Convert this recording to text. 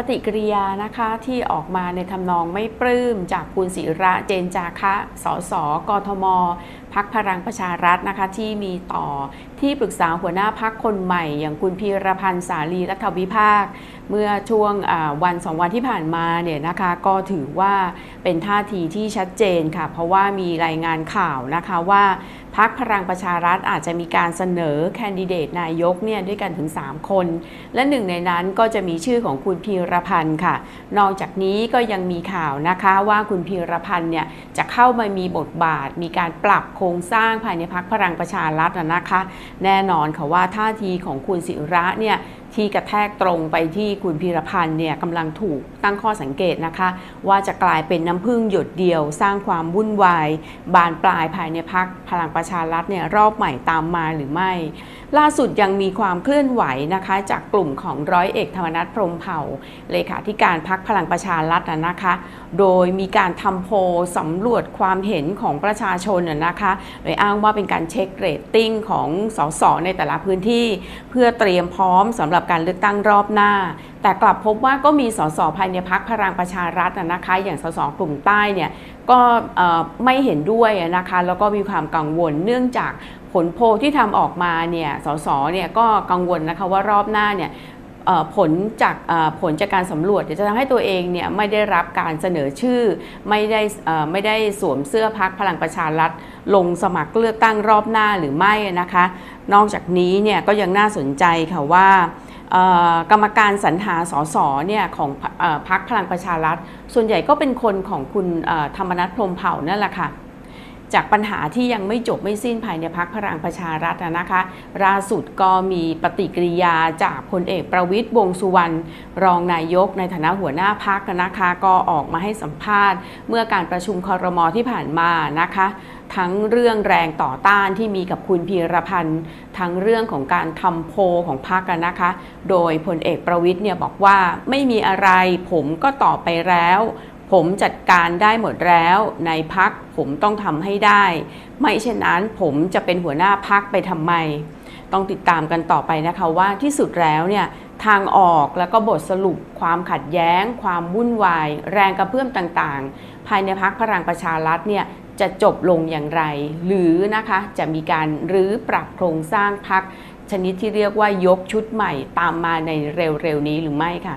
ปฏิกิริยานะคะที่ออกมาในทำนองไม่ปลื้มจากคุณศิระเจนจาคะสสกทมพักพลังประชารัฐนะคะที่มีต่อที่ปรึกษาหัวหน้าพักคนใหม่ อย่างคุณพีรพันธ์สาลีรัฐวิภาค เมื่อช่วงวันสองวันที่ผ่านมาเนี่ยนะคะก็ถือว่า เป็นท่าทีที่ชัดเจนค่ะ เพราะว่ามีรายงานข่าวนะคะว่าพักพลังประชารัฐอาจจะมีการเสนอแคนดิเดตนายกเนี่ยด้วยกันถึง 3 คน และหนึ่งในนั้นก็จะมีชื่อของคุณพีรพันธ์ค่ะ นอกจากนี้ก็ยังมีข่าวนะคะว่าคุณพีรพันธ์เนี่ยจะเข้ามามีบทบาท มีการปรับโครงสร้างภายในพักพลังประชารัฐนะคะ แน่นอนค่ะว่าท่าทีของคุณศิระเนี่ย ที่กระแทกตรงไปที่คุณพีรพันธ์เนี่ยกำลังถูกตั้งข้อสังเกตนะคะ ว่าจะกลายเป็นน้ำพึ่งหยดเดียว สร้างความวุ่นวาย บานปลายภายในพักพลังประชารัฐเนี่ยรอบใหม่ตามมาหรือไม่ ล่าสุดยังมีความเคลื่อนไหวนะคะ จากกลุ่มของร้อยเอกธรรมนัฐพรมเผ่าเลขาธิการพักพลังประชารัฐนะคะ โดยมีการทำโพลสำรวจความเห็นของประชาชนนะนะคะโดยอ้างว่าเป็นการเช็คเรตติ้งของสสในแต่ละพื้นที่ เพื่อเตรียมพร้อมสำหรับการเลือกตั้งรอบหน้า แต่กลับพบว่าก็มีสสภายในพักพลังประชารัฐนะคะ อย่างสสกลุ่มใต้เนี่ยก็ไม่เห็นด้วยนะคะแล้วก็มีความกังวลเนื่องจากผลโพลที่ทำออกมาเนี่ยสสเนี่ยก็กังวลนะคะว่ารอบหน้าเนี่ยผลจากผลจากการสำรวจจะทำให้ตัวเองเนี่ยไม่ได้รับการเสนอชื่อ ไม่ได้ไม่ได้สวมเสื้อพักพลังประชารัฐ ลงสมัครเลือกตั้งรอบหน้าหรือไม่นะคะ นอกจากนี้เนี่ยก็ยังน่าสนใจค่ะว่า กรรมการสรรหาสสเนี่ยของเอ่อพักพลังประชารัฐ ส่วนใหญ่ก็เป็นคนของคุณธรรมนัฐพรมเผ่านั่นแหละค่ะ จากปัญหาที่ยังไม่จบไม่สิ้นภายในพักพลังประชารัฐนะคะล่าสุดก็มีปฏิกิริยาจากพลเอกประวิตยวงสุวรรณรองนายกในฐานะหัวหน้าพักนะคะ ก็ออกมาให้สัมภาษณ์ เมื่อการประชุมคอรมอที่ผ่านมานะคะทั้งเรื่องแรงต่อต้านที่มีกับคุณพีรพันธ์ ทั้งเรื่องของการทำโพลของพรรคนะคะ โดยพลเอกประวิทย์เนี่ยบอกว่าไม่มีอะไรผมก็ตอบไปแล้ว ผมจัดการได้หมดแล้วในพักผมต้องทำให้ได้ ไม่เช่นนั้นผมจะเป็นหัวหน้าพักไปทำไม ต้องติดตามกันต่อไปนะคะว่าที่สุดแล้วเนี่ยทางออกแล้วก็บทสรุป ความขัดแย้ง ความวุ่นวาย แรงกระเพื่อมต่างๆ ภายในพักพลังประชารัฐเนี่ยจะจบลงอย่างไร หรือนะคะจะมีการรื้อปรับโครงสร้างพักชนิดที่เรียกว่ายกชุดใหม่ตามมาในเร็วๆนี้หรือไม่ค่ะ